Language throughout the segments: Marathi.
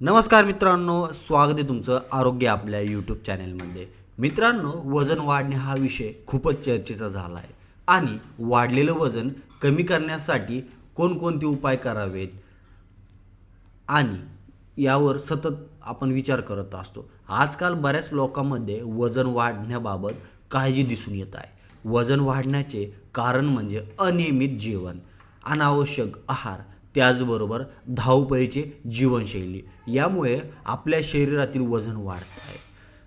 नमस्कार मित्रांनो स्वागत आहे तुमचं आरोग्य आपल्या यूट्यूब चॅनेलमध्ये मित्रांनो वजन वाढणे हा विषय खूपच चर्चेचा झाला आहे आणि वाढलेलं वजन कमी करण्यासाठी कोणकोणते उपाय करावेत आणि यावर सतत आपण विचार करत असतो. आजकाल बऱ्याच लोकांमध्ये वजन वाढण्याबाबत काळजी दिसून येत आहे. वजन वाढण्याचे कारण म्हणजे अनियमित जेवण अनावश्यक आहार त्याचबरोबर धावपळीचे जीवनशैली. यामुळे आपल्या शरीरातील वजन वाढत आहे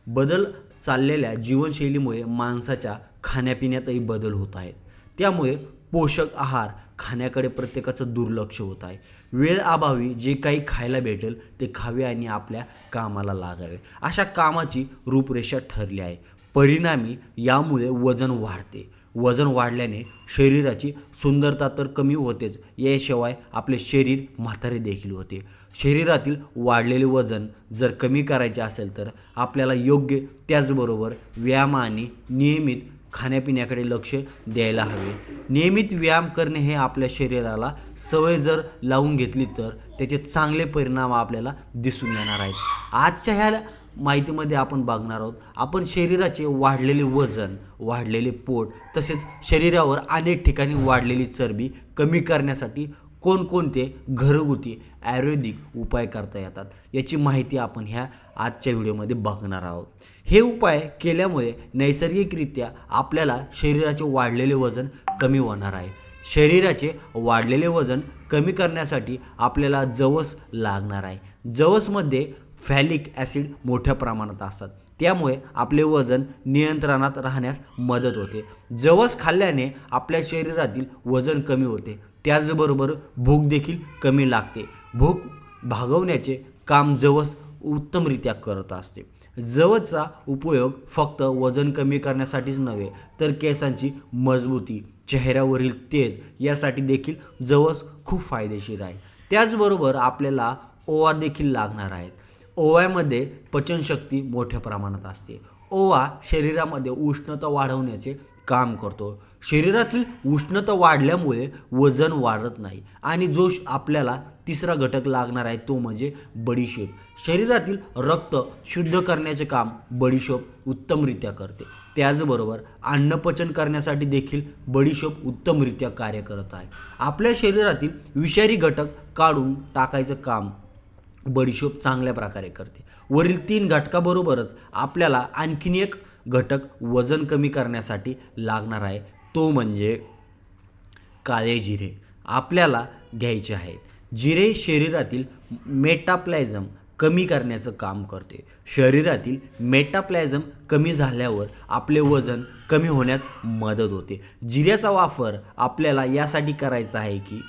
बदल चाललेल्या जीवनशैलीमुळे माणसाच्या खाण्यापिण्यातही बदल होत आहेत त्यामुळे पोषक आहार खाण्याकडे प्रत्येकाचं दुर्लक्ष होत आहे वेळ अभावी जे काही खायला भेटेल ते खावे आणि आपल्या कामाला लागावे. अशा कामाची रूपरेषा ठरली आहे. परिणामी यामुळे वजन वाढते. वजन वाढल्याने शरीराची सुंदरता तर कमी होतेच. याशिवाय आपले शरीर म्हातारे देखील होते. शरीरातील वाढलेले वजन जर कमी करायचे असेल तर आपल्याला योग्य त्याचबरोबर व्यायाम आणि नियमित खाण्यापिण्याकडे लक्ष द्यायला हवे. नियमित व्यायाम करणे हे आपल्या शरीराला सवय जर लावून घेतली तर त्याचे चांगले परिणाम आपल्याला दिसून येणार आहेत. आजच्या ह्या माहितीमध्ये आपण बघणार आहोत. आपण शरीराचे वाढलेले वजन वाढलेले पोट तसेच शरीरावर अनेक ठिकाणी वाढलेली चरबी कमी करण्यासाठी कोणकोणते घरगुती आयुर्वेदिक उपाय करता येतात याची माहिती आपण ह्या आजच्या व्हिडिओमध्ये बघणार आहोत. हे उपाय केल्यामुळे नैसर्गिकरित्या आपल्याला शरीराचे वाढलेले वजन कमी होणार आहे. शरीराचे वाढलेले वजन कमी करण्यासाठी आपल्याला जवस लागणार आहे. जवसमध्ये फॅलिक ॲसिड मोठ्या प्रमाणात असतात. त्यामुळे आपले वजन नियंत्रणात राहण्यास मदत होते. जवस खाल्ल्याने आपल्या शरीरातील वजन कमी होते. त्याचबरोबर भूक देखील कमी लागते. भूक भागवण्याचे काम जवस उत्तमरित्या करत असते. जवसचा उपयोग फक्त वजन कमी करण्यासाठीच नव्हे तर केसांची मजबूती चेहऱ्यावरील तेज यासाठी देखील जवस खूप फायदेशीर आहे. त्याचबरोबर आपल्याला ओवा देखील लागणार आहेत. ओव्यामध्ये पचनशक्ती मोठ्या प्रमाणात असते. ओवा शरीरामध्ये उष्णता वाढवण्याचे काम करतो. शरीरातील उष्णता वाढल्यामुळे वजन वाढत नाही आणि जो श- आपल्याला तिसरा घटक लागणार आहे तो म्हणजे बडीशेप. शरीरातील रक्त शुद्ध करण्याचे काम बडीशोप उत्तमरित्या करते. त्याचबरोबर अन्नपचन करण्यासाठी देखील बडीशोप उत्तमरित्या कार्य करत आहे. आपल्या शरीरातील विषारी घटक काढून टाकायचं काम बडीशोप चांगल्या प्रकारे करते. वरील तीन घटकाबरोबरच आपल्याला आणखीन एक घटक वजन कमी करण्यासाठी लागणार आहे. तो म्हणजे काळे जिरे. आपल्याला घ्यायचे आहेत. जिरे शरीरातील मेटाप्लायझम कमी करण्याचं काम करते. शरीरातील मेटाप्लायझम कमी झाल्यावर आपले वजन कमी होण्यास मदत होते. जिऱ्याचा वापर आपल्याला यासाठी करायचा आहे की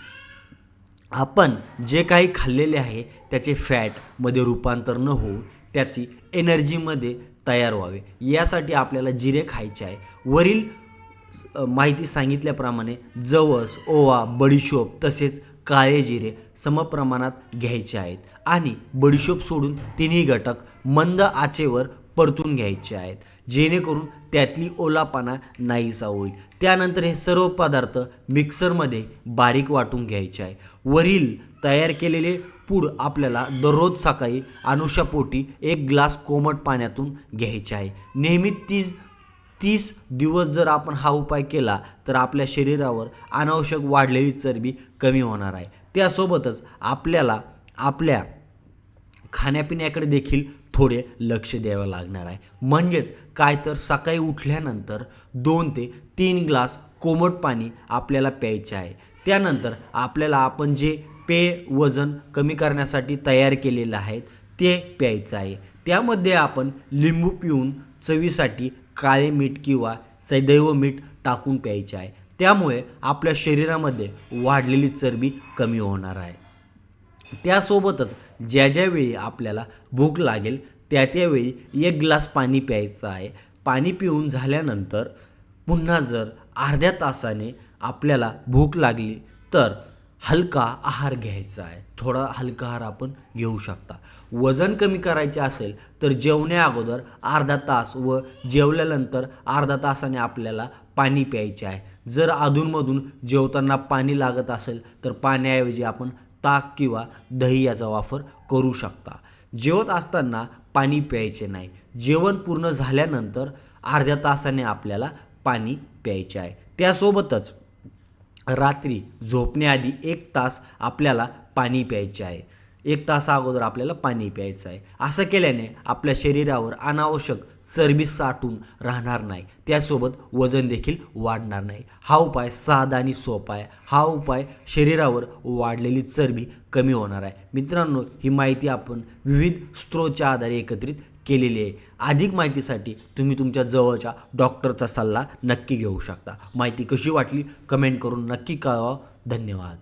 आपण जे काही खाल्लेले आहे त्याचे फॅटमध्ये रूपांतर न होऊन त्याची एनर्जीमध्ये तयार व्हावे. यासाठी आपल्याला जिरे खायचे आहे. वरील माहिती सांगितल्याप्रमाणे जवस ओवा बडीशोप तसेच काळे जिरे समप्रमाणात घ्यायचे आहेत. आणि बडीशोप सोडून तिन्ही घटक मंद आचेवर परतून घ्यायचे आहेत. जेणेकरून त्यातली ओलापाना नाहीसा होईल. त्यानंतर हे सर्व पदार्थ मिक्सरमध्ये बारीक वाटून घ्यायचे आहे वरील तयार केलेले पूड आपल्याला दररोज सकाळी अनुषापोटी एक ग्लास कोमट पाण्यातून घ्यायचे आहे. नेहमी तीस तीस दिवस जर आपण हा उपाय केला तर आपल्या शरीरावर अनावश्यक वाढलेली चरबी कमी होणार आहे. त्यासोबतच आपल्याला आपल्या खाण्यापिण्याकडे देखील थोडे लक्ष द्यावं लागणार आहे. म्हणजेच काय तर सकाळी उठल्यानंतर दोन ते तीन ग्लास कोमट पाणी आपल्याला प्यायचे आहे. त्यानंतर आपल्याला आपण जे पेय वजन कमी करण्यासाठी तयार केलेलं आहे ते प्यायचं आहे. त्यामध्ये आपण लिंबू पिऊन चवीसाठी काळे मीठ किंवा सदैव मीठ टाकून प्यायचे आहे. त्यामुळे आपल्या शरीरामध्ये वाढलेली चरबी कमी होणार आहे. त्यासोबतच ज्या ज्यावेळी आपल्याला भूक लागेल त्या त्यावेळी एक ग्लास पाणी प्यायचं आहे. पाणी पिऊन झाल्यानंतर पुन्हा जर अर्ध्या तासाने आपल्याला भूक लागली तर हलका आहार घ्यायचा आहे. थोडा हलका आहार आपण घेऊ शकता. वजन कमी करायचे असेल तर जेवण्या अगोदर अर्धा तास व जेवल्यानंतर अर्धा तासाने आपल्याला पाणी प्यायचे आहे. जर अधूनमधून जेवताना पाणी लागत असेल तर पाण्याऐवजी आपण ताक किंवा दही याचा वापर करू शकता. जेवत असताना पाणी प्यायचे नाही. जेवण पूर्ण झाल्यानंतर अर्ध्या तासाने आपल्याला पाणी प्यायचे आहे. त्यासोबतच रात्री झोपण्याआधी एक तास आपल्याला पाणी प्यायचे आहे. एक तासा अगोदर आपल्याला पाणी प्यायचं आहे. असं केल्याने आपल्या शरीरावर अनावश्यक चरबी साठून राहणार नाही. त्यासोबत वजन देखील वाढणार नाही. हा उपाय साधा आणि सोपा आहे. हा उपाय शरीरावर वाढलेली चरबी कमी होणार आहे. मित्रांनो ही माहिती आपण विविध स्त्रोतच्या आधारे एकत्रित केलेली आहे. अधिक माहितीसाठी तुम्ही तुमच्या जवळच्या डॉक्टरचा सल्ला नक्की घेऊ शकता. माहिती कशी वाटली? कमेंट करून नक्की कळवा. धन्यवाद.